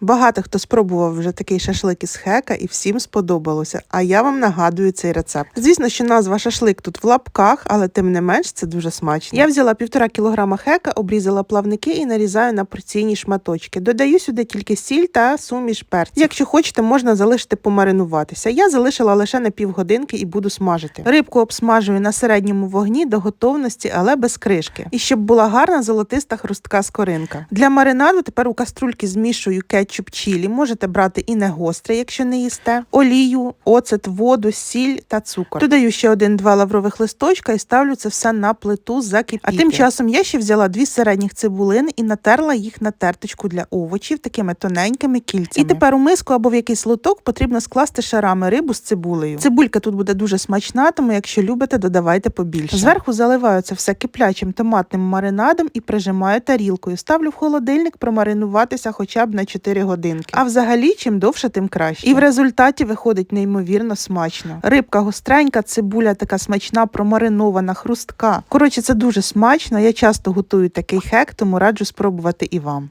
Багато хто спробував вже такий шашлик із хека і всім сподобалося. А я вам нагадую цей рецепт. Звісно, що назва шашлик тут в лапках, але тим не менш це дуже смачно. Я взяла півтора кілограма хека, обрізала плавники і нарізаю на порційні шматочки. Додаю сюди тільки сіль та суміш перців. Якщо хочете, можна залишити помаринуватися. Я залишила лише на півгодинки і буду смажити. Рибку обсмажую на середньому вогні до готовності, але без кришки. І щоб була гарна золотиста хрустка скоринка. Для маринаду тепер у каструльки змішую кетчуп чілі. Можете брати і не гостре, якщо не їсте, олію, оцет, воду, сіль та цукор. Додаю ще один-два лаврових листочка і ставлю це все на плиту закипіти. А тим часом я ще взяла дві середніх цибулини і натерла їх на терточку для овочів такими тоненькими кільцями. І тепер у миску або в якийсь лоток потрібно скласти шарами рибу з цибулею. Цибулька тут буде дуже смачна, тому якщо любите, додавайте побільше. Зверху заливаю це все киплячим томатним маринадом і прижимаю тарілкою. Ставлю в холодильник промаринуватися хоча б на 4 годинки. А взагалі, чим довше, тим краще. І в результаті виходить неймовірно смачно. Рибка гостренька, цибуля така смачна, промаринована, хрустка. Коротше, це дуже смачно. Я часто готую такий хек, тому раджу спробувати і вам.